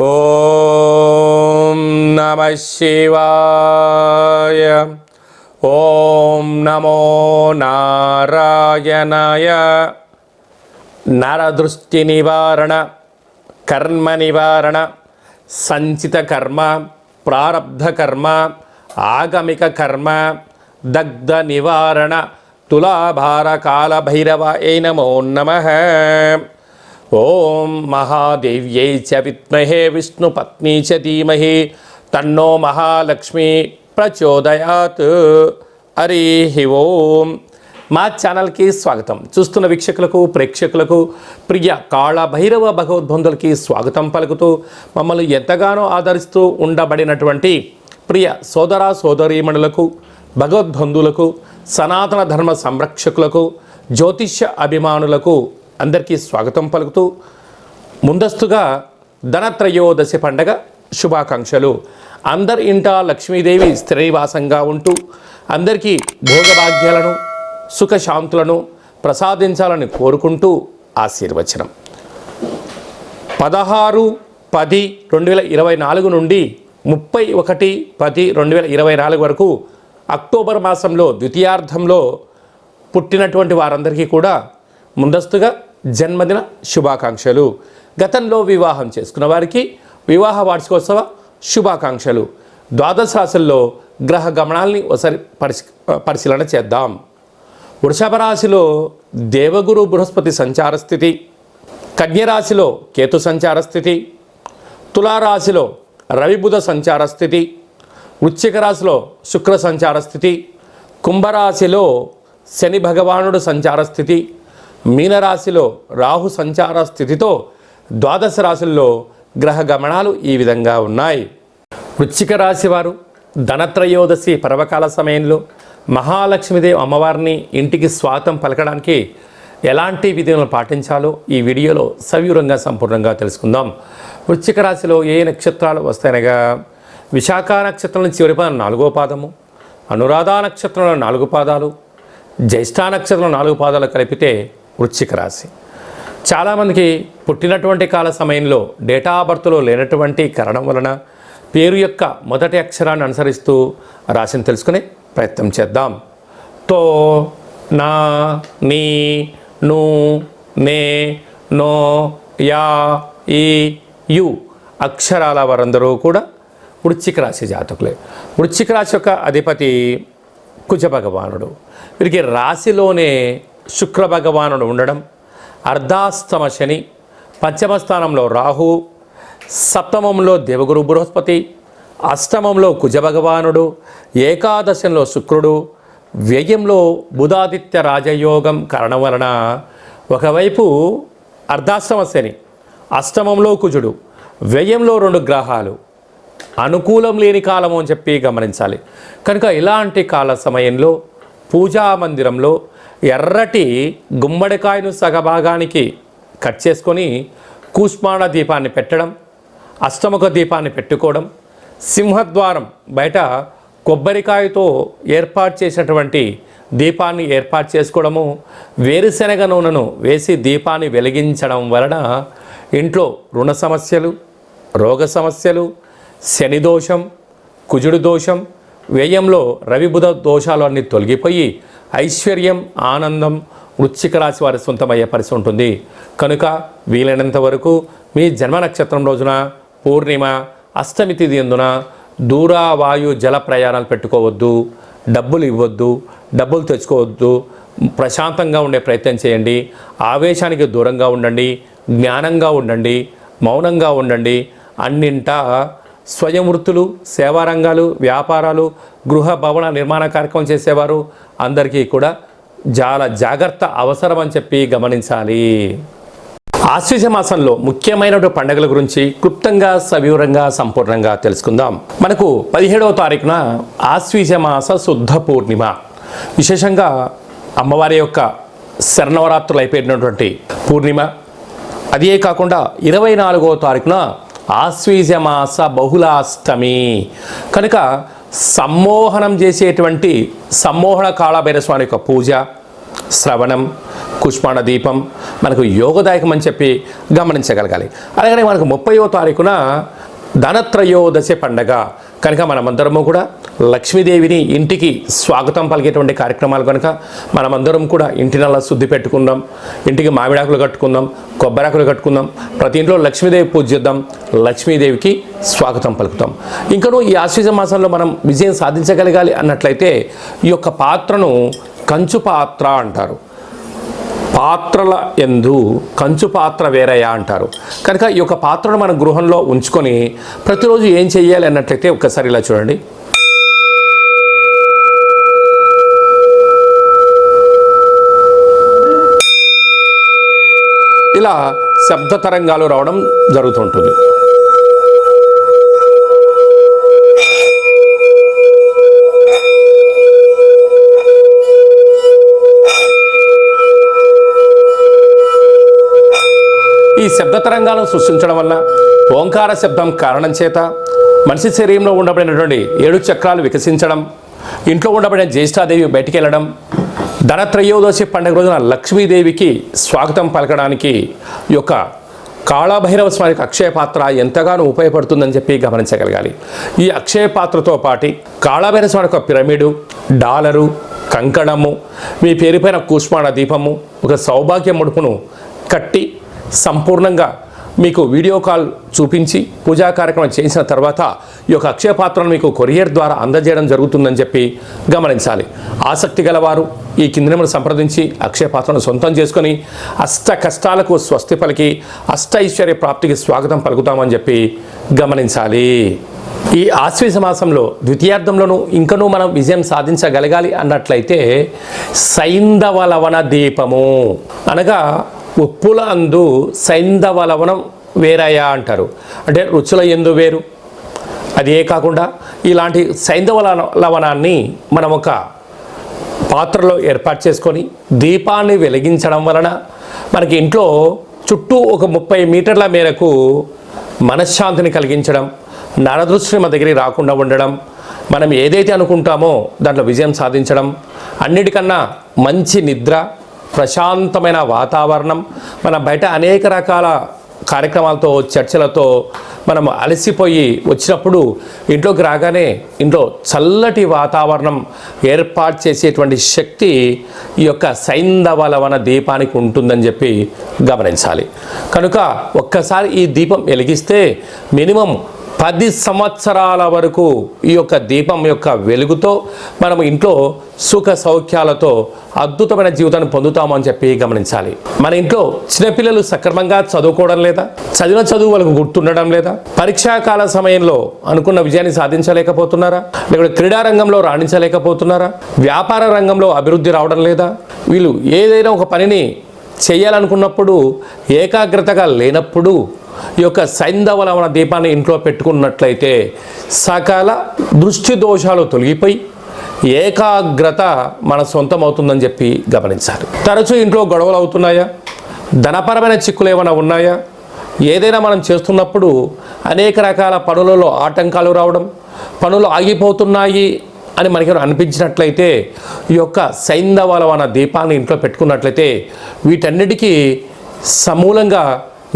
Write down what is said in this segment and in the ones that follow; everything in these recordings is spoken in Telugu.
ఓం నమ శివాయ. ఓం నమో నారాయణాయ. నరదృష్టి నివారణ కర్మ నివారణ సంచిత కర్మ ప్రారబ్ధ కర్మ ఆగమిక కర్మ దగ్ధ నివారణ తులాభార కాల భైరవ ఏ నమో నమ. ఓం మహాదేవ్యై చ విద్మహే విష్ణుపత్ని చ ధీమహి. తన్నో మహాలక్ష్మి ప్రచోదయాత్. హరి ఓం. మా ఛానల్కి స్వాగతం. చూస్తున్న వీక్షకులకు ప్రేక్షకులకు ప్రియ కాళ భైరవ భగవద్బంధులకి స్వాగతం పలుకుతూ మమ్మల్ని ఎంతగానో ఆదరిస్తూ ఉండబడినటువంటి ప్రియ సోదర సోదరీమణులకు భగవద్బంధులకు సనాతన ధర్మ సంరక్షకులకు జ్యోతిష్య అభిమానులకు అందరికీ స్వాగతం పలుకుతూ ముందస్తుగా ధనత్రయోదశి పండగ శుభాకాంక్షలు. అందరి ఇంట లక్ష్మీదేవి స్థిరనివాసంగా ఉంటూ అందరికీ భోగభాగ్యాలను సుఖశాంతులను ప్రసాదించాలని కోరుకుంటూ ఆశీర్వచనం. పదహారు పది రెండు వేల ఇరవై నాలుగు నుండి ముప్పై ఒకటి పది రెండు వేల ఇరవై నాలుగు వరకు అక్టోబర్ మాసంలో ద్వితీయార్థంలో పుట్టినటువంటి వారందరికీ కూడా ముందస్తుగా జన్మదిన శుభాకాంక్షలు. గతంలో వివాహం చేసుకున్న వారికి వివాహ వార్షికోత్సవ శుభాకాంక్షలు. ద్వాదశ రాశుల్లో గ్రహ గమనాల్ని ఒకసారి పరిశీ పరిశీలన చేద్దాం. వృషభ రాశిలో దేవగురు బృహస్పతి సంచార స్థితి కన్యరాశిలో కేతు సంచార స్థితి తులారాశిలో రవిబుధ సంచార స్థితి వృశ్చిక రాశిలో శుక్ర సంచార స్థితి కుంభరాశిలో శని భగవానుడు సంచార స్థితి మీనరాశిలో రాహు సంచార స్థితితో ద్వాదశ రాశుల్లో గ్రహ గమనాలు ఈ విధంగా ఉన్నాయి. వృశ్చిక రాశి వారు ధనత్రయోదశి పర్వకాల సమయంలో మహాలక్ష్మీదేవి అమ్మవారిని ఇంటికి స్వాతం పలకడానికి ఎలాంటి విధులను పాటించాలో ఈ వీడియోలో సవివరంగా సంపూర్ణంగా తెలుసుకుందాం. వృశ్చిక రాశిలో ఏ నక్షత్రాలు వస్తాయనగా విశాఖ నక్షత్రం చివరి పాదం నాలుగో పాదము అనురాధ నక్షత్రంలో నాలుగు పాదాలు జ్యేష్ఠ నక్షత్రం నాలుగు పాదాలు కలిపితే వృశ్చిక రాశి. చాలామందికి పుట్టినటువంటి కాల సమయంలో డేటా బర్త్లో లేనటువంటి కారణం వలన పేరు యొక్క మొదటి అక్షరాన్ని అనుసరిస్తూ రాశిని తెలుసుకునే ప్రయత్నం చేద్దాం. తో నా నీ ను నే నో యా ఈ యు అక్షరాల వారందరూ కూడా వృశ్చిక రాశి జాతకులే. వృశ్చిక రాశి యొక్క అధిపతి కుజ భగవానుడు. వీరికి రాశిలోనే శుక్ర భగవానుడు ఉండడం అర్ధాస్తమ శని పంచమ స్థానంలో రాహు సప్తమంలో దేవగురు బృహస్పతి అష్టమంలో కుజ భగవానుడు ఏకాదశంలో శుక్రుడు వ్యయంలో బుధాదిత్య రాజయోగం కారణం వలన ఒకవైపు అర్ధాష్టమ శని అష్టమంలో కుజుడు వ్యయంలో రెండు గ్రహాలు అనుకూలం లేని కాలము అని చెప్పి గమనించాలి. కనుక ఇలాంటి కాల సమయంలో పూజా మందిరంలో ఎర్రటి గుమ్మడికాయను సగభాగానికి కట్ చేసుకొని కూష్మాణ దీపాన్ని పెట్టడం అష్టముఖ దీపాన్ని పెట్టుకోవడం సింహద్వారం బయట కొబ్బరికాయతో ఏర్పాటు చేసినటువంటి దీపాన్ని ఏర్పాటు చేసుకోవడము వేరుశనగ నూనెను వేసి దీపాన్ని వెలిగించడం వలన ఇంట్లో రుణ సమస్యలు రోగ సమస్యలు శని దోషం కుజుడు దోషం వ్యయంలో రవిబుధ దోషాలు అన్నీ తొలగిపోయి ఐశ్వర్యం ఆనందం వృశ్చిక రాశి వారి సొంతమయ్యే పరిస్థితి ఉంటుంది. కనుక వీలైనంత వరకు మీ జన్మ నక్షత్రం రోజున పూర్ణిమ అష్టమి తిథి ఎందున దూర వాయు జల ప్రయాణాలు పెట్టుకోవద్దు డబ్బులు ఇవ్వద్దు డబ్బులు తెచ్చుకోవద్దు ప్రశాంతంగా ఉండే ప్రయత్నం చేయండి ఆవేశానికి దూరంగా ఉండండి జ్ఞానంగా ఉండండి మౌనంగా ఉండండి అన్నింటా స్వయం వృత్తులు సేవారంగాలు వ్యాపారాలు గృహ భవన నిర్మాణ కార్యక్రమం చేసేవారు. అందరికీ కూడా చాలా జాగ్రత్త అవసరం అని చెప్పి గమనించాలి. ఆశ్వీజ మాసంలో ముఖ్యమైనటువంటి పండుగల గురించి క్లుప్తంగా సవివరంగా సంపూర్ణంగా తెలుసుకుందాం. మనకు పదిహేడవ తారీఖున ఆశ్వీజ మాస శుద్ధ పూర్ణిమ. విశేషంగా అమ్మవారి యొక్క శరణవరాత్రులు అయిపోయినటువంటి పూర్ణిమ. అదే కాకుండా ఇరవై నాలుగవ తారీఖున ఆశ్వీజమాస బహుళాష్టమి. కనుక సమ్మోహనం చేసేటువంటి సమ్మోహన కాళభైరస్వామి యొక్క పూజ శ్రవణం కుష్మాణ దీపం మనకు యోగదాయకం అని చెప్పి గమనించగలగాలి. అలాగనే మనకు ముప్పయో తారీఖున ధనత్రయోదశి పండగ. కనుక మనమందరము కూడా లక్ష్మీదేవిని ఇంటికి స్వాగతం పలికేటువంటి కార్యక్రమాలు కనుక మనమందరం కూడా ఇంటి నల్ల శుద్ధి పెట్టుకుందాం ఇంటికి మామిడాకులు కట్టుకుందాం కొబ్బరాకులు కట్టుకుందాం ప్రతి ఇంట్లో లక్ష్మీదేవి పూజ చేద్దాం లక్ష్మీదేవికి స్వాగతం పలుకుతాం. ఇంకనూ ఈ ఆశ్వీజ మాసంలో మనం విజయం సాధించగలగాలి అన్నట్లయితే ఈ యొక్క పాత్రను కంచు పాత్ర అంటారు. పాత్రల ఎందు కంచు పాత్ర వేరయా అంటారు. కనుక ఈ యొక్క పాత్రను మన గృహంలో ఉంచుకొని ప్రతిరోజు ఏం చెయ్యాలి అన్నట్లయితే ఒక్కసారి ఇలా చూడండి. ఇలా శబ్ద తరంగాలు రావడం జరుగుతుంటుంది. ఈ శబ్ద తరంగాలను సృష్టించడం వల్ల ఓంకార శబ్దం కారణం చేత మనిషి శరీరంలో ఉండబడినటువంటి ఏడు చక్రాలు వికసించడం ఇంట్లో ఉండబడిన జ్యేష్ఠాదేవి బయటికి వెళ్ళడం ధనత్రయోదశి పండుగ రోజున లక్ష్మీదేవికి స్వాగతం పలకడానికి యొక్క కాళభైరవ స్వామికి అక్షయ పాత్ర ఎంతగానో ఉపయోగపడుతుందని చెప్పి గమనించగలగాలి. ఈ అక్షయ పాత్రతో పాటి కాళభైరవ స్వామి యొక్క పిరమిడు డాలరు కంకణము మీ పేరుపైన కూష్మాణ దీపము ఒక సౌభాగ్య ముడుపును కట్టి సంపూర్ణంగా మీకు వీడియో కాల్ చూపించి పూజా కార్యక్రమం చేసిన తర్వాత ఈ యొక్క అక్షయ పాత్రను మీకు కొరియర్ ద్వారా అందజేయడం జరుగుతుందని చెప్పి గమనించాలి. ఆసక్తి గలవారు ఈ కింది నెంబర్ సంప్రదించి అక్షయ పాత్రను సొంతం చేసుకొని అష్ట కష్టాలకు స్వస్తి పలికి అష్ట ఐశ్వర్య ప్రాప్తికి స్వాగతం పలుకుతామని చెప్పి గమనించాలి. ఈ ఆశ్వీజ మాసంలో ద్వితీయార్థంలోనూ ఇంకనూ మనం విజయం సాధించగలగాలి అన్నట్లయితే సైంధవ లవణ దీపము అనగా ఉప్పుల అందు సైంధవ లవణం వేరయా అంటారు. అంటే రుచుల ఎందు వేరు. అదే కాకుండా ఇలాంటి సైంధవ లవ- లవణాన్ని మనం ఒక పాత్రలో ఏర్పాటు చేసుకొని దీపాన్ని వెలిగించడం వలన మనకి ఇంట్లో చుట్టూ ఒక ముప్పై మీటర్ల మేరకు మనశ్శాంతిని కలిగించడం నరదృష్టి మన దగ్గరికి రాకుండా ఉండడం మనం ఏదైతే అనుకుంటామో దాంట్లో విజయం సాధించడం అన్నిటికన్నా మంచి నిద్ర ప్రశాంతమైన వాతావరణం. మన బయట అనేక రకాల కార్యక్రమాలతో చర్చలతో మనం అలసిపోయి వచ్చినప్పుడు ఇంట్లోకి రాగానే ఇంట్లో చల్లటి వాతావరణం ఏర్పాటు చేసేటువంటి శక్తి ఈ యొక్క సైంధవలవన దీపానికి ఉంటుందని చెప్పి గమనించాలి. కనుక ఒక్కసారి ఈ దీపం వెలిగిస్తే మినిమం పది సంవత్సరాల వరకు ఈ యొక్క దీపం యొక్క వెలుగుతో మనం ఇంట్లో సుఖ సౌఖ్యాలతో అద్భుతమైన జీవితాన్ని పొందుతామని చెప్పి గమనించాలి. మన ఇంట్లో చిన్నపిల్లలు సక్రమంగా చదువుకోవడం లేదా చదివిన చదువు వాళ్ళకు గుర్తుండడం లేదా పరీక్షాకాల సమయంలో అనుకున్న విజయాన్ని సాధించలేకపోతున్నారా? లేకపోతే క్రీడారంగంలో రాణించలేకపోతున్నారా? వ్యాపార రంగంలో అభివృద్ధి రావడం లేదా? వీళ్ళు ఏదైనా ఒక పనిని చేయాలనుకున్నప్పుడు ఏకాగ్రతగా లేనప్పుడు ఈ యొక్క సైంధవలమణ దీపాన్ని ఇంట్లో పెట్టుకున్నట్లయితే సకల దృష్టి దోషాలు తొలగిపోయి ఏకాగ్రత మన సొంతం అవుతుందని చెప్పి గమనించాలి తరచూ ఇంట్లో గొడవలు అవుతున్నాయా? ధనపరమైన చిక్కులు ఏమైనా ఉన్నాయా? ఏదైనా మనం చేస్తున్నప్పుడు అనేక రకాల పనులలో ఆటంకాలు రావడం పనులు ఆగిపోతున్నాయి అని మనకి అనిపించినట్లయితే ఈ యొక్క సైంధవలమణ దీపాన్ని ఇంట్లో పెట్టుకున్నట్లయితే వీటన్నిటికీ సమూలంగా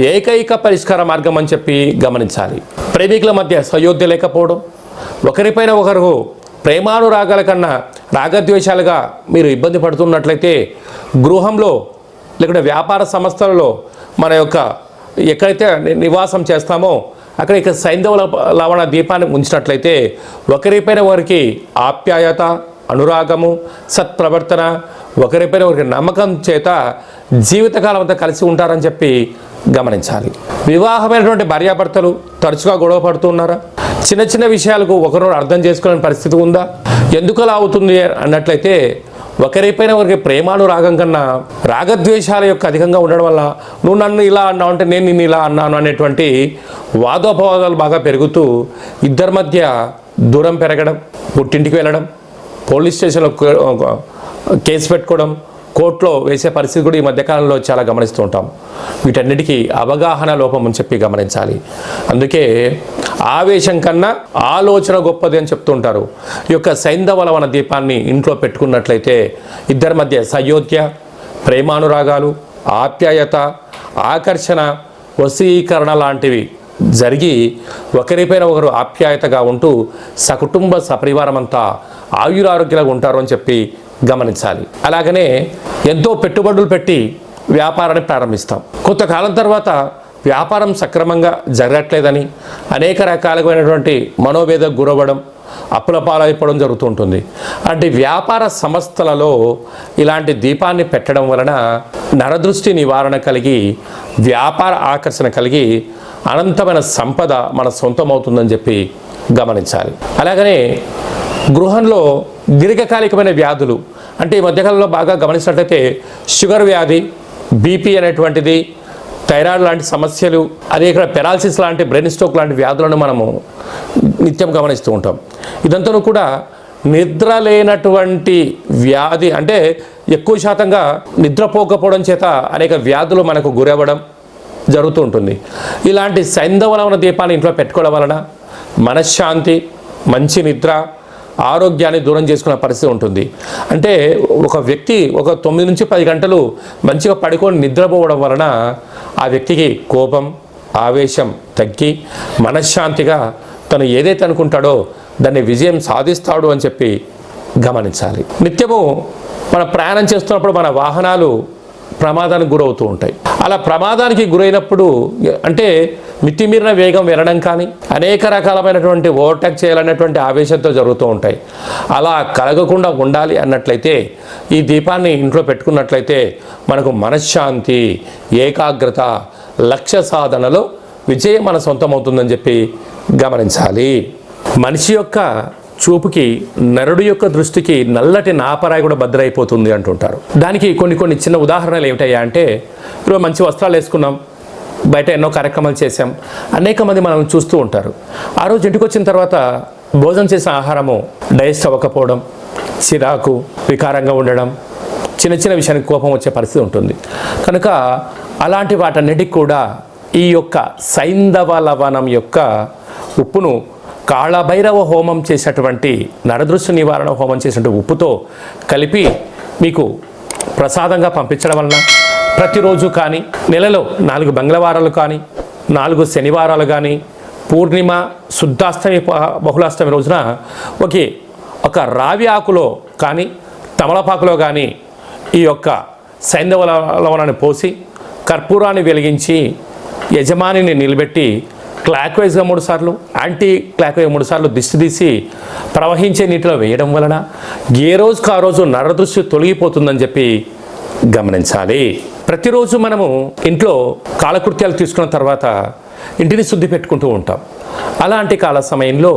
ఏకైక పరిష్కార మార్గం అని చెప్పి గమనించాలి. ప్రేమికుల మధ్య సయోధ్య లేకపోవడం ఒకరిపైన ఒకరు ప్రేమానురాగాల కన్నా రాగద్వేషాలుగా మీరు ఇబ్బంది పడుతున్నట్లయితే గృహంలో లేకుంటే వ్యాపార సంస్థలలో మన యొక్క ఎక్కడైతే నివాసం చేస్తామో అక్కడ ఇక సైంధవ లవణ దీపాన్ని ఉంచినట్లయితే ఒకరిపైన ఒకరికి ఆప్యాయత అనురాగము సత్ప్రవర్తన ఒకరిపైన ఒకరికి నమ్మకం చేత జీవితకాలం అంతా కలిసి ఉంటారని చెప్పి గమనించాలి. వివాహమైనటువంటి భార్యాభర్తలు తరచుగా గొడవ పడుతున్నారా చిన్న చిన్న విషయాలకు ఒకరు అర్థం చేసుకోలేని పరిస్థితి ఉందా? ఎందుకు అలా అవుతుంది అన్నట్లయితే ఒకరిపైన ఒకరికి ప్రేమానురాగం కన్నా రాగద్వేషాల యొక్క అధికంగా ఉండడం వల్ల నువ్వు నన్ను ఇలా అన్నావు అంటే నేను నిన్ను ఇలా అన్నాను అనేటువంటి వాదోపవాదాలు బాగా పెరుగుతూ ఇద్దరి మధ్య దూరం పెరగడం పుట్టింటికి వెళ్ళడం పోలీస్ స్టేషన్లో కేసు పెట్టుకోవడం కోర్టులో వేసే పరిస్థితి కూడా ఈ మధ్యకాలంలో చాలా గమనిస్తూ ఉంటాం. వీటన్నిటికీ అవగాహన లోపం అని చెప్పి గమనించాలి. అందుకే ఆవేశం కన్నా ఆలోచన గొప్పది అని చెప్తూ ఉంటారు. ఈ యొక్క సైంధవలవన దీపాన్ని ఇంట్లో పెట్టుకున్నట్లయితే ఇద్దరి మధ్య సయోధ్య ప్రేమానురాగాలు ఆప్యాయత ఆకర్షణ వశీకరణ లాంటివి జరిగి ఒకరిపైన ఒకరు ఆప్యాయతగా ఉంటూ సకుటుంబ సపరివారం అంతా ఆయురారోగ్యాలుగా ఉంటారు అని చెప్పి గమనించాలి. అలాగనే ఎంతో పెట్టుబడులు పెట్టి వ్యాపారాన్ని ప్రారంభిస్తాం. కొంతకాలం తర్వాత వ్యాపారం సక్రమంగా జరగట్లేదని అనేక రకాలైనటువంటి మనోవేదకు గురవ్వడం అప్పుల పాలైపోవడం జరుగుతుంటుంది. అంటే వ్యాపార సంస్థలలో ఇలాంటి దీపాన్ని పెట్టడం వలన నరదృష్టి నివారణ కలిగి వ్యాపార ఆకర్షణ కలిగి అనంతమైన సంపద మన సొంతమవుతుందని చెప్పి గమనించాలి. అలాగనే గృహంలో దీర్ఘకాలికమైన వ్యాధులు. అంటే ఈ మధ్యకాలంలో బాగా గమనించినట్లయితే షుగర్ వ్యాధి బీపీ అనేటువంటిది థైరాయిడ్ లాంటి సమస్యలు అదే ఇక్కడ పెరాలసిస్ లాంటి బ్రెయిన్ స్ట్రోక్ లాంటి వ్యాధులను మనము నిత్యం గమనిస్తూ ఉంటాం. ఇదంతా కూడా నిద్ర లేనటువంటి వ్యాధి అంటే ఎక్కువ శాతంగా నిద్రపోకపోవడం చేత అనేక వ్యాధులు మనకు గురవ్వడం జరుగుతూ ఉంటుంది. ఇలాంటి సైంధవలవన దీపాన్ని ఇంట్లో పెట్టుకోవడం వలన మనశ్శాంతి మంచి నిద్ర ఆరోగ్యాన్ని దూరం చేసుకున్న పరిస్థితి ఉంటుంది. అంటే ఒక వ్యక్తి ఒక తొమ్మిది నుంచి పది గంటలు మంచిగా పడుకొని నిద్రపోవడం వలన ఆ వ్యక్తికి కోపం ఆవేశం తగ్గి మనశ్శాంతిగా తను ఏదైతే అనుకుంటాడో దాన్ని విజయం సాధిస్తాడు అని చెప్పి గమనించాలి. నిత్యము మన ప్రయాణం చేస్తున్నప్పుడు మన వాహనాలు ప్రమాదానికి గురవుతూ ఉంటాయి. అలా ప్రమాదానికి గురైనప్పుడు అంటే మితిమీరిన వేగం వెళ్ళడం కానీ అనేక రకాలమైనటువంటి ఓవర్టేక్ చేయాలనేటువంటి ఆవేశంతో జరుగుతూ ఉంటాయి. అలా కలగకుండా ఉండాలి అన్నట్లయితే ఈ దీపాన్ని ఇంట్లో పెట్టుకున్నట్లయితే మనకు మనశ్శాంతి ఏకాగ్రత లక్ష్య సాధనలో విజయం మన సొంతమవుతుందని చెప్పి గమనించాలి. మనిషి యొక్క చూపుకి నరుడు యొక్క దృష్టికి నల్లటి నాపరాయి కూడా భద్రైపోతుంది అంటుంటారు. దానికి కొన్ని కొన్ని చిన్న ఉదాహరణలు ఏమిటయ్యా అంటే ఈరోజు మంచి వస్త్రాలు వేసుకున్నాం బయట ఎన్నో కార్యక్రమాలు చేశాం. అనేక మంది మనం చూస్తూ ఉంటారు. ఆ రోజు ఇంటికి వచ్చిన తర్వాత భోజనం చేసిన ఆహారము డైజెస్ట్ అవ్వకపోవడం చిరాకు వికారంగా ఉండడం చిన్న చిన్న విషయానికి కోపం వచ్చే పరిస్థితి ఉంటుంది. కనుక అలాంటి వాటన్నిటికి కూడా ఈ యొక్క సైంధవ లవణం యొక్క ఉప్పును కాళభైరవ హోమం చేసినటువంటి నరదృశ్య నివారణ హోమం చేసినటువంటి ఉప్పుతో కలిపి మీకు ప్రసాదంగా పంపించడం వలన ప్రతిరోజు కానీ నెలలో నాలుగు మంగళవారాలు కానీ నాలుగు శనివారాలు కానీ పూర్ణిమ శుద్ధాష్టమి బహుళాష్టమి రోజున ఒకే ఒక రావి ఆకులో కానీ తమలపాకులో కానీ ఈ యొక్క సైంధవ లవణాన్ని పోసి కర్పూరాన్ని వెలిగించి యజమానిని నిలబెట్టి క్లాక్ వైజ్గా మూడు సార్లు యాంటీ క్లాక్ వైజ్ మూడు సార్లు దిష్టి తీసి ప్రవహించే నీటిలో వేయడం వలన ఏ రోజుకు ఆ రోజు నరదృష్టి తొలగిపోతుందని చెప్పి గమనించాలి. ప్రతిరోజు మనము ఇంట్లో కాలకృత్యాలు తీసుకున్న తర్వాత ఇంటిని శుద్ధి పెట్టుకుంటూ ఉంటాం. అలాంటి కాల సమయంలో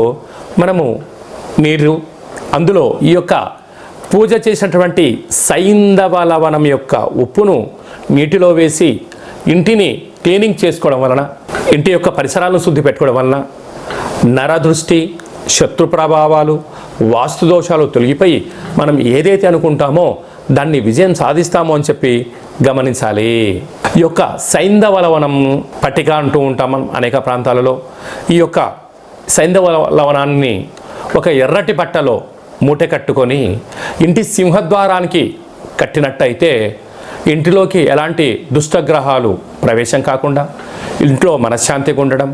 మనము నీరు అందులో ఈ యొక్క పూజ చేసినటువంటి సైంధవ లవణం యొక్క ఉప్పును నీటిలో వేసి ఇంటిని క్లీనింగ్ చేసుకోవడం వలన ఇంటి యొక్క పరిసరాలను శుద్ధి పెట్టుకోవడం వలన నరదృష్టి శత్రు ప్రభావాలు వాస్తు దోషాలు తొలగిపోయి మనం ఏదైతే అనుకుంటామో దాన్ని విజయం సాధిస్తామో అని చెప్పి గమనించాలి. ఈ యొక్క సైంధవ లవణం పట్టిక అంటూ ఉంటాం అనేక ప్రాంతాలలో. ఈ యొక్క సైంధవ లవణాన్ని ఒక ఎర్రటి బట్టలో మూట కట్టుకొని ఇంటి సింహద్వారానికి కట్టినట్టయితే ఇంటిలోకి ఎలాంటి దుష్టగ్రహాలు ప్రవేశం కాకుండా ఇంట్లో మనశ్శాంతిగా ఉండడం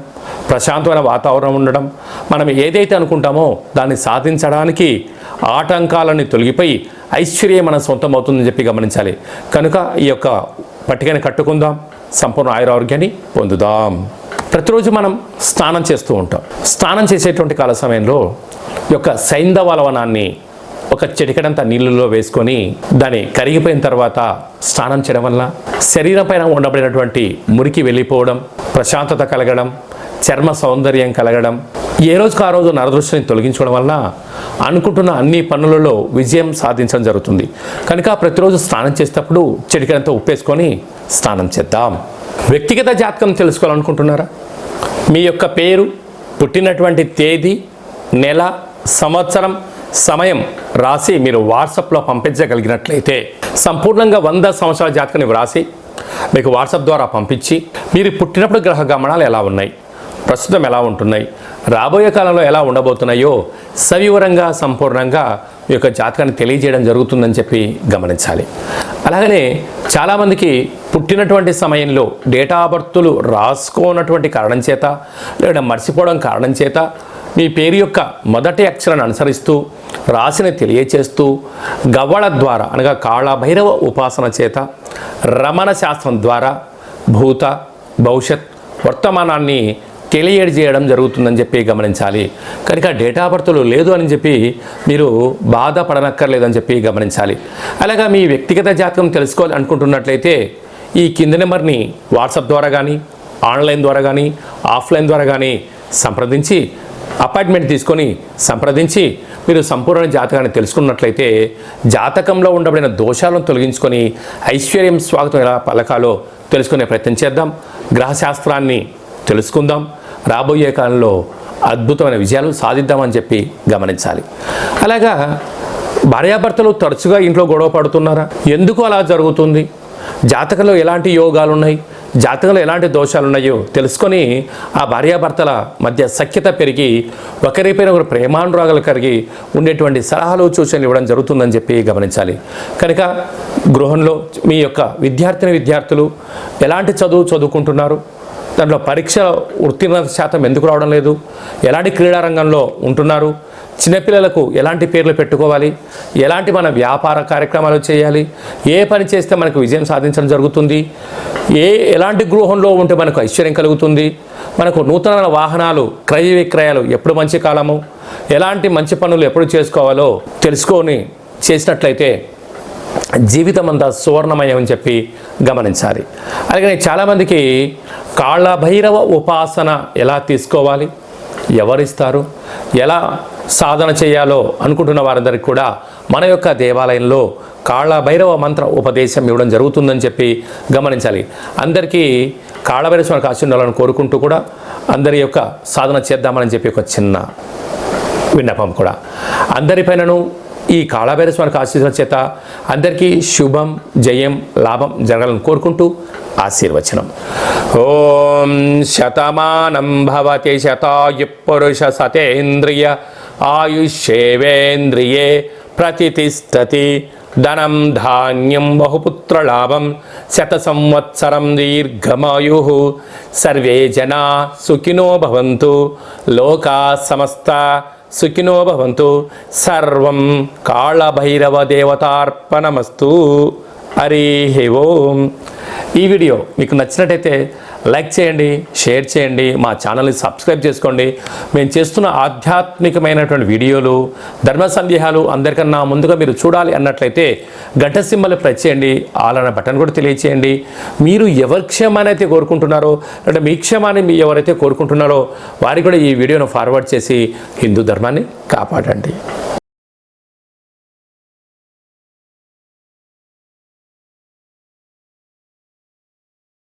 ప్రశాంతమైన వాతావరణం ఉండడం మనం ఏదైతే అనుకుంటామో దాన్ని సాధించడానికి ఆటంకాలని తొలగిపోయి ఐశ్వర్యం మన సొంతం అవుతుందని చెప్పి గమనించాలి. కనుక ఈ యొక్క పట్టికని కట్టుకుందాం. సంపూర్ణ ఆయురారోగ్యాన్ని పొందుదాం. ప్రతిరోజు మనం స్నానం చేస్తూ ఉంటాం. స్నానం చేసేటువంటి కాల సమయంలో ఈ యొక్క సైంధవ లవణాన్ని ఒక చిటికడంత నీళ్ళలో వేసుకొని దాన్ని కరిగిపోయిన తర్వాత స్నానం చేయడం వల్ల శరీరం పైన ఉండబడినటువంటి మురికి వెళ్ళిపోవడం ప్రశాంతత కలగడం చర్మ సౌందర్యం కలగడం ఏ రోజుకు ఆ రోజు నరదృష్టిని తొలగించడం వలన అనుకుంటున్న అన్ని పనులలో విజయం సాధించడం జరుగుతుంది. కనుక ప్రతిరోజు స్నానం చేసేటప్పుడు చిటికడంత ఉప్పేసుకొని స్నానం చేద్దాం. వ్యక్తిగత జాతకం తెలుసుకోవాలనుకుంటున్నారా? మీ యొక్క పేరు పుట్టినటువంటి తేదీ నెల సంవత్సరం సమయం రాసి మీరు వాట్సాప్లో పంపించగలిగినట్లయితే సంపూర్ణంగా వంద సంవత్సరాల జాతకాన్ని వ్రాసి మీకు వాట్సాప్ ద్వారా పంపించి మీరు పుట్టినప్పుడు గ్రహ గమనాలు ఎలా ఉన్నాయి? ప్రస్తుతం ఎలా ఉంటున్నాయి? రాబోయే కాలంలో ఎలా ఉండబోతున్నాయో సవివరంగా సంపూర్ణంగా ఈ యొక్క జాతకాన్ని తెలియజేయడం జరుగుతుందని చెప్పి గమనించాలి. అలాగనే చాలామందికి పుట్టినటువంటి సమయంలో డేటా బర్త్లు రాసుకోనటువంటి కారణం చేత లేదా మర్చిపోవడం కారణం చేత మీ పేరు యొక్క మొదటి అక్షరాన్ని అనుసరిస్తూ రాశిని తెలియచేస్తూ గవ్వళ ద్వారా అనగా కాళభైరవ ఉపాసన చేత రమణ శాస్త్రం ద్వారా భూత భవిష్యత్ వర్తమానాన్ని తెలియజేయడం జరుగుతుందని చెప్పి గమనించాలి. కనుక డేటా బర్త్లు లేదు అని చెప్పి మీరు బాధపడనక్కర్లేదని చెప్పి గమనించాలి. అలాగా మీ వ్యక్తిగత జాతకం తెలుసుకోవాలి అనుకుంటున్నట్లయితే ఈ కింది నెంబర్ని వాట్సాప్ ద్వారా కానీ ఆన్లైన్ ద్వారా కానీ ఆఫ్లైన్ ద్వారా కానీ సంప్రదించి అపాయింట్మెంట్ తీసుకొని సంప్రదించి మీరు సంపూర్ణ జాతకాన్ని తెలుసుకున్నట్లయితే జాతకంలో ఉండబడిన దోషాలను తొలగించుకొని ఐశ్వర్యం స్వాగతం ఎలా పలకాలో తెలుసుకునే ప్రయత్నం చేద్దాం. గ్రహశాస్త్రాన్ని తెలుసుకుందాం. రాబోయే కాలంలో అద్భుతమైన విజయాలు సాధిద్దామని చెప్పి గమనించాలి. అలాగా భార్యాభర్తలు తరచుగా ఇంట్లో గొడవ పడుతున్నారా? ఎందుకు అలా జరుగుతుంది? జాతకంలో ఎలాంటి యోగాలు ఉన్నాయి జాతకంలో ఎలాంటి దోషాలు ఉన్నాయో తెలుసుకొని ఆ భార్యాభర్తల మధ్య సఖ్యత పెరిగి ఒకరిపైన ఒకరు ప్రేమానురాగాలు కలిగి ఉండేటువంటి సలహాలు సూచనలు ఇవ్వడం జరుగుతుందని చెప్పి గమనించాలి. కనుక గృహంలో మీ యొక్క విద్యార్థిని విద్యార్థులు ఎలాంటి చదువు చదువుకుంటున్నారు? దాంట్లో పరీక్ష ఉత్తీర్ణత శాతం ఎందుకు రావడం లేదు? ఎలాంటి క్రీడారంగంలో ఉంటున్నారు? చిన్నపిల్లలకు ఎలాంటి పేర్లు పెట్టుకోవాలి? ఎలాంటి మన వ్యాపార కార్యక్రమాలు చేయాలి? ఏ పని చేస్తే మనకు విజయం సాధించడం జరుగుతుంది? ఏ ఎలాంటి గృహంలో ఉంటే మనకు ఐశ్వర్యం కలుగుతుంది? మనకు నూతన వాహనాలు క్రయ విక్రయాలు ఎప్పుడు మంచి కాలము? ఎలాంటి మంచి పనులు ఎప్పుడు చేసుకోవాలో తెలుసుకొని చేసినట్లయితే జీవితం అంతా సువర్ణమయం అని చెప్పి గమనించాలి. అలాగే చాలామందికి కాళ్ళ భైరవ ఉపాసన ఎలా తీసుకోవాలి? ఎవరిస్తారు? ఎలా సాధన చేయాలో అనుకుంటున్న వారందరికీ కూడా మన యొక్క దేవాలయంలో కాళభైరవ మంత్ర ఉపదేశం ఇవ్వడం జరుగుతుందని చెప్పి గమనించాలి. అందరికీ కాళ్ళభైరవ స్వామికి కోరుకుంటూ కూడా అందరి యొక్క సాధన చేద్దామని చెప్పి ఒక చిన్న విన్నపం కూడా. అందరిపైనను ఈ కాళాభైర స్వామికి చేత అందరికీ శుభం జయం లాభం జరగాలని కోరుకుంటూ ఆశీర్వచనం. ఓం శతమానం భవతి శతాయు పురుష సతేంద్రియ ఆయుష్యేవేంద్రియే ప్రతిష్టతి ధనం ధాన్యం బహుపుత్రలాభం శత సంవత్సరం దీర్ఘమాయు. సర్వే జనా సుఖినో భవంతు. లోకా సమస్త సుఖినో భవంతు. సర్వం కాళభైరవ దేవతార్పణమస్తు. హరి ఓం. ఈ వీడియో మీకు నచ్చినట్టయితే లైక్ చేయండి షేర్ చేయండి మా ఛానల్ని సబ్స్క్రైబ్ చేసుకోండి. మేము చేస్తున్న ఆధ్యాత్మికమైనటువంటి వీడియోలు ధర్మ సందేహాలు అందరికన్నా ముందుగా మీరు చూడాలి అన్నట్లయితే గంట సింబల్ ప్రెస్ చేయండి అలానే బటన్ కూడా తెలియచేయండి. మీరు ఎవరి క్షేమాన్ని అయితే కోరుకుంటున్నారో అంటే మీ క్షేమాన్ని మీ ఎవరైతే కోరుకుంటున్నారో వారికి కూడా ఈ వీడియోను ఫార్వర్డ్ చేసి హిందూ ధర్మాన్ని కాపాడండి.